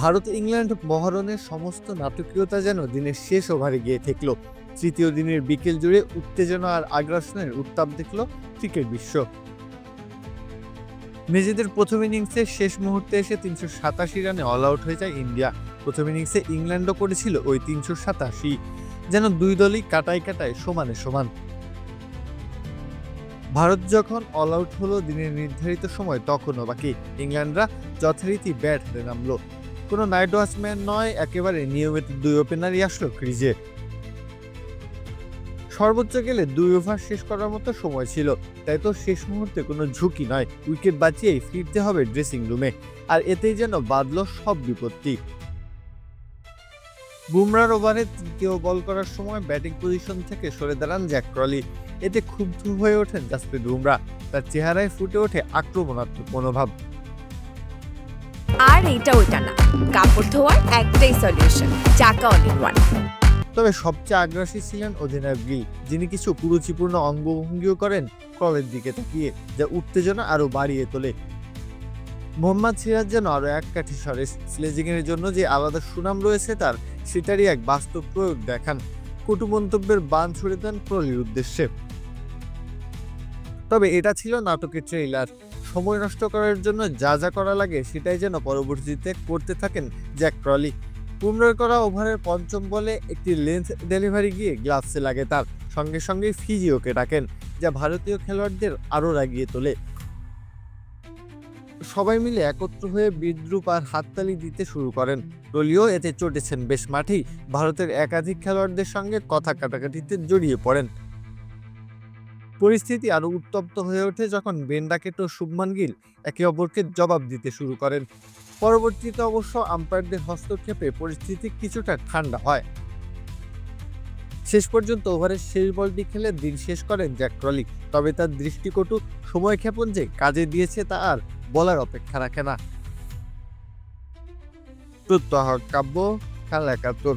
Bharat England মহারণের সমস্ত নাটকীয়তা যেন দিনের শেষ ওভারে গিয়ে ঠেকল। তৃতীয় দিনের বিকেল জুড়ে উত্তেজনা আর আগ্রাসনের উত্তাপ দেখল ক্রিকেট বিশ্ব। নিজেদের প্রথম ইনিংসে শেষ মুহূর্তে এসে তিনশো সাতাশি রানে অল আউট হয়ে যায় ইন্ডিয়া। প্রথম ইনিংসে ইংল্যান্ডও করেছিল ওই তিনশো সাতাশি, যেন দুই দলই কাটায় কাটায় সমানে সমান। ভারত যখন অল আউট হলো দিনের নির্ধারিত সময়, তখনও বাকি। ইংল্যান্ডরা যথারীতি ব্যাট হাতে নামলো। কোনো নাইট ওয়াচম্যান নয়, একেবারে নিয়মিত দুই ওপেনারই আসলো ক্রিজে। সর্বোচ্চ গেলে দুই ওভার শেষ করার মতো সময় ছিল, তাই তো শেষ মুহূর্তে কোনো ঝুঁকি নয়, উইকেট বাঁচিয়েই ফিরতে হবে ড্রেসিং রুমে, আর এতেই যেন বাদলো সব বিপত্তি। বুমরার ওভারে তৃতীয় বল করার সময় ব্যাটিং পজিশন থেকে সরে দাঁড়ান জ্যাক ক্রলি, এতে ক্ষুব্ধ হয়ে ওঠেন জাসপ্রীত বুমরা, তার চেহারায় ফুটে ওঠে আক্রমণাত্মক মনোভাব। আর এইটা ওইটা না। কাপড় ধোয়ার একটাই সলিউশন চাকা অল ইন তবে সবচেয়ে আগ্রাসী ছিলেন অধিনায়ক গিল, যিনি কিছু কুরুচিপূর্ণ অঙ্গভঙ্গিও করেন ক্রলের দিকে তাকিয়ে, যা উত্তেজনা আরও বাড়িয়ে তোলে। মোহাম্মদ সিরাজ যেন আরও এক কাঠি সরে স্লেজিং এর জন্য যে আলাদা সুনাম রয়েছে তার, সেটারই এক বাস্তব প্রয়োগ দেখান। কটু মন্তব্যের বান ছুড়ে দেন ক্রলির উদ্দেশ্যে। তবে এটা ছিল নাটকের ট্রেইলার সময় নষ্ট করার জন্য যা যা করা লাগে সেটাই যেন পরবর্তীতে করতে থাকেন জ্যাক ক্রলি। বুমরার করা ওভারের পঞ্চম বলে একটি লেন্থ ডেলিভারি গিয়ে গ্লাভসে লাগে তার। সঙ্গে সঙ্গে ফিজিওকে ডাকেন, যা ভারতীয় খেলোয়াড়দের আরও রাগিয়ে তোলে। সবাই মিলে একত্র হয়ে বিদ্রুপ আর হাততালি দিতে শুরু করেন। দলীয় এতে চটেছেন বেশ মাঠেই। ভারতের একাধিক খেলোয়াড়দের সঙ্গে কথা কাটাকাটিতে জড়িয়ে পড়েন। পরিস্থিতি আরও উত্তপ্ত হয়ে ওঠে যখন বেন্ডাকেট ও শুভমান গিল একে অপরকে জবাব দিতে শুরু করেন। পরবর্তীতে অবশ্য আম্পায়ারদের হস্তক্ষেপে পরিস্থিতি কিছুটা ঠান্ডা হয়। শেষ পর্যন্ত ওভারের শেষ বলটি খেলে দিন শেষ করেন জ্যাক ক্রলি তবে তার দৃষ্টিকটু সময়ক্ষেপণ যে কাজে দিয়েছে তা আর বলার অপেক্ষা রাখে না। প্রত্যহ কাব্য, খেলা একাত্তর।